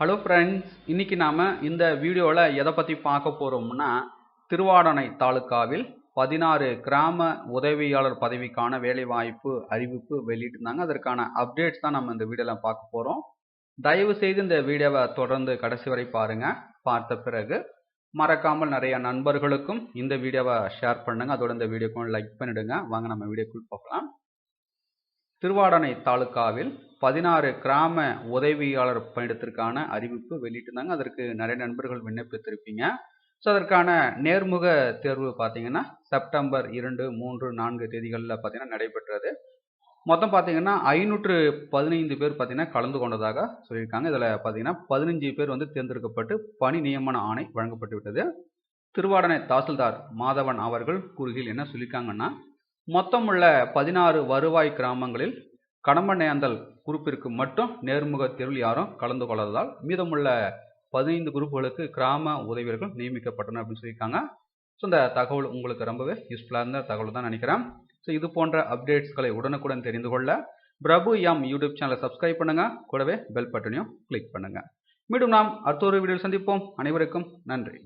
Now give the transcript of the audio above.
Hello friends இன்னைக்கு நாம் இந்த வீடியோவில் எதை பற்றி பார்க்க போகிறோம்னா திருவாடனை தாலுக்காவில் பதினாறு கிராம உதவியாளர் பதவிக்கான வேலைவாய்ப்பு அறிவிப்பு வெளியிட்டிருந்தாங்க. அதற்கான அப்டேட்ஸ் தான் நம்ம இந்த வீடியோவில் பார்க்க போகிறோம் தயவு செய்து இந்த வீடியோவை தொடர்ந்து கடைசி வரை பாருங்கள் பார்த்த பிறகு மறக்காமல் நிறைய நண்பர்களுக்கும் இந்த வீடியோவை ஷேர் பண்ணுங்கள் அதோட இந்த வீடியோக்கும் லைக் பண்ணிடுங்க. வாங்க நம்ம வீடியோக்குள் பார்க்கலாம் திருவாடனை தாலுக்காவில் பதினாறு கிராம உதவியாளர் பணியிடத்திற்கான அறிவிப்பு வெளியிட்டிருந்தாங்க. அதற்கு நிறைய நண்பர்கள் விண்ணப்பித்திருப்பீங்க. ஸோ அதற்கான நேர்முக தேர்வு பார்த்தீங்கன்னா செப்டம்பர் இரண்டு மூன்று நான்கு தேதிகளில் பார்த்தீங்கன்னா நடைபெற்றது. மொத்தம் பார்த்தீங்கன்னா ஐநூற்று பதினைந்து பேர் பார்த்தீங்கன்னா கலந்து கொண்டதாக சொல்லியிருக்காங்க. இதில் பார்த்தீங்கன்னா பதினஞ்சு பேர் வந்து தேர்ந்தெடுக்கப்பட்டு பணி நியமன ஆணை வழங்கப்பட்டு விட்டது. திருவாடனை தாசில்தார் மாதவன் அவர்கள் கூறுகையில் என்ன சொல்லியிருக்காங்கன்னா மொத்தம் உள்ள பதினாறு வருவாய் கிராமங்களில் கடம்பநேந்தல் குரூப்பிற்கு மட்டும் நேர்முக தேர்வில் யாரும் கலந்து கொள்ளாததால் மீதமுள்ள பதினைந்து குரூப்புகளுக்கு கிராம உதவியர்கள் நியமிக்கப்பட்டனர் அப்படின்னு சொல்லியிருக்காங்க. ஸோ இந்த தகவல் உங்களுக்கு ரொம்பவே யூஸ்ஃபுல்லாக இருந்த தகவல் தான் நினைக்கிறேன். ஸோ இது போன்ற அப்டேட்ஸ்களை உடனுக்குடன் தெரிந்து கொள்ள பிரபு எம் யூடியூப் சேனலை சப்ஸ்கிரைப் பண்ணுங்கள் கூடவே பெல் பட்டனையும் கிளிக் பண்ணுங்கள் மீண்டும் நாம் அடுத்த ஒரு வீடியோ சந்திப்போம். அனைவருக்கும் நன்றி.